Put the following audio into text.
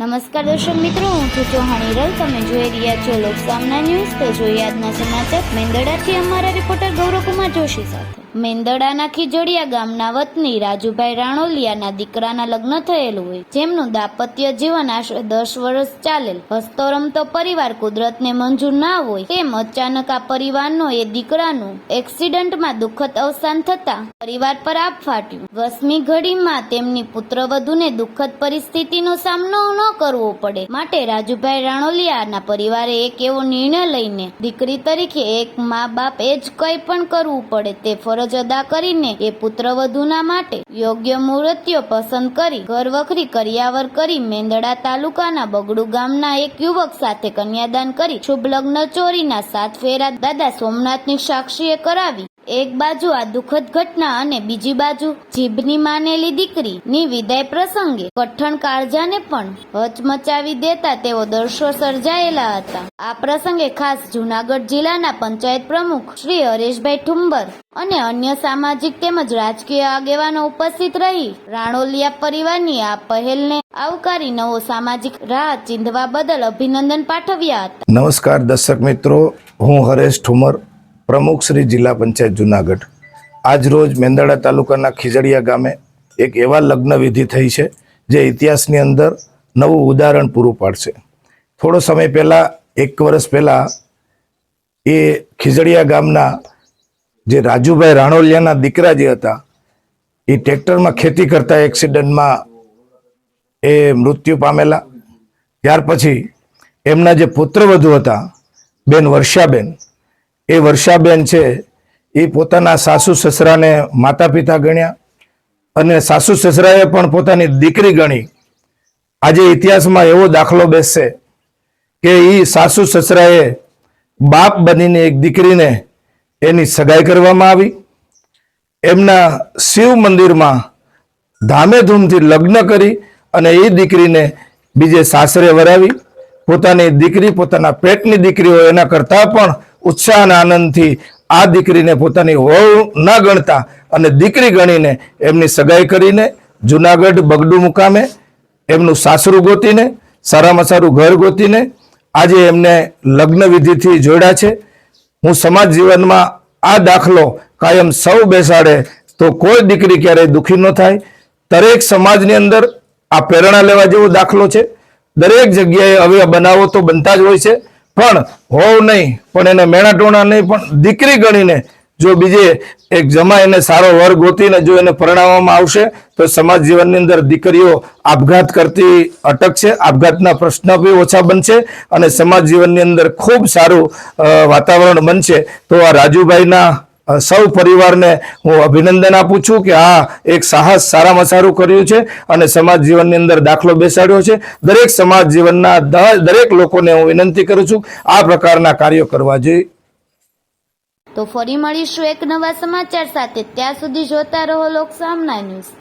નમસ્કાર દર્શક મિત્રો, હું છું ચૌહાણ હિરલ. તમે જોઈ રહ્યા છો લોકસામના ન્યૂઝ. તો જોઈએ આજના સમાચાર. મેંદડાથી અમારા રિપોર્ટર ગૌરવકુમાર જોશી સાથે. મેંદડાના ખીજડીયા ગામના વતની રાજુભાઈ રાણોલિયાના દીકરાના લગ્ન થયેલું હોય. જેમનું દાંપત્ય જીવન આશરે દસ વર્ષ ચાલેલ. હસતો રમતો પરિવાર કુદરતને મંજૂર ના હોય તેમ અચાનક આ પરિવારનો એ દીકરાનું એક્સિડન્ટમાં દુઃખદ અવસાન થતા પરિવાર પર આપ ફાટ્યું. વસમી ઘડીમાં તેમની પુત્રવધુને દુઃખદ પરિસ્થિતિનો સામનો ન કરવો પડે માટે રાજુભાઈ રાણોલિયાના પરિવારે એક એવો નિર્ણય લઈને દીકરી તરીકે એક મા બાપ એ જ કંઈ પણ કરવું પડે તે ફરજ અદા કરીને એ પુત્રવધુના માટે યોગ્ય મૂર્તિઓ પસંદ કરી ઘર વખરી કરિયાવર કરી મેંદડા તાલુકાના બગડુ ગામના એક યુવક સાથે કન્યાદાન કરી શુભ લગ્ન ચોરીના સાત ફેરા દાદા સોમનાથની સાક્ષીએ કરાવી. એક બાજુ આ દુઃખદ ઘટના અને બીજી બાજુ જીભની માનેલી દીકરી ની વિદાય પ્રસંગે કઠણ કાળજાને પણ હચમચાવી દેતા તેઓ દર્શો સર્જાયેલા હતા. આ પ્રસંગે ખાસ જુનાગઢ જિલ્લાના પંચાયત પ્રમુખ શ્રી હરેશભાઈ ઠુંબર અને અન્ય સામાજિક તેમજ રાજકીય આગેવાનો ઉપસ્થિત રહી રાણોલિયા પરિવારની આ પહેલને આવકારી નવો સામાજિક રાહ ચીંધવા બદલ અભિનંદન પાઠવ્યા હતા. નમસ્કાર દર્શક મિત્રો, હું હરેશ ઠુમર પ્રમુખ શ્રી જિલ્લા પંચાયત જુનાગઢ. આજ રોજ મેંદરડા તાલુકાના ખીજડીયા ગામે એક એવા લગ્ન વિધિ થઈ છે જે ઇતિહાસની અંદર નવું ઉદાહરણ પૂરું પાડશે. થોડો સમય પહેલાં, એક વર્ષ પહેલાં એ ખીજડીયા ગામના જે રાજુભાઈ રાણોલિયાના દીકરા જે હતા, એ ટ્રેક્ટરમાં ખેતી કરતા એક્સિડન્ટમાં એ મૃત્યુ પામેલા. ત્યાર પછી એમના જે પુત્રવધુ હતા, બેન વર્ષાબેન એ વર્ષાબેન છે, એ પોતાના સાસુ સસરાને માતા પિતા ગણ્યા અને સાસુ સસરાએ પણ પોતાની દીકરી ગણી. આજે ઇતિહાસમાં એવો દાખલો બેસશે કે એ સાસુ સસરાએ બાપ બનીને એક દીકરીને એની સગાઈ કરવામાં આવી. એમના શિવ મંદિરમાં ધામેધૂમથી લગ્ન કરી અને એ દીકરીને બીજે સાસરે વરાવી. પોતાની દીકરી પોતાના પેટની દીકરી હોય એના કરતાં પણ ઉત્સાહ અને આનંદથી આ દીકરીને પોતાની વહુ ન ગણતા અને દીકરી ગણીને એમની સગાઈ કરીને જુનાગઢ બગડુ મુકામે એમનું સાસરું ગોતીને, સારામાં સારું ઘર ગોતીને આજે એમને લગ્ન વિધિથી જોડ્યા છે. હું સમાજ જીવનમાં આ દાખલો કાયમ સૌ બેસાડે તો કોઈ દીકરી ક્યારેય દુઃખી ન થાય. દરેક સમાજની અંદર આ પ્રેરણા લેવા જેવો દાખલો છે. દરેક જગ્યાએ હવે બનાવો તો બનતા જ હોય છે. પણ હોવ નહીં, પણ એને મેણા ટોણા નહીં, પણ દીકરી ગણીને જો બીજે એક જમા એને સારો વર ગોતીને જો એને પરણાવવામાં આવશે, તો સમાજ જીવનની અંદર દીકરીઓ આપઘાત કરતી અટકશે આપઘાતના પ્રશ્ન બી ઓછા બનશે અને સમાજ જીવનની અંદર ખૂબ સારું વાતાવરણ બનશે. તો આ રાજુભાઈના સૌ પરિવારને હું અભિનંદન આપું છું કે આ એક સાહસ સારામાં સારું કર્યું છે અને સમાજ જીવનની અંદર દાખલો બેસાડ્યો છે. દરેક સમાજ જીવનના દરેક લોકોને હું વિનંતી કરું છું આ પ્રકારના કાર્યો કરવા જોઈએ. તો ફરી મળીશું એક નવા સમાચાર સાથે. ત્યાં સુધી જોતા રહો લોક સામના ન્યૂઝ.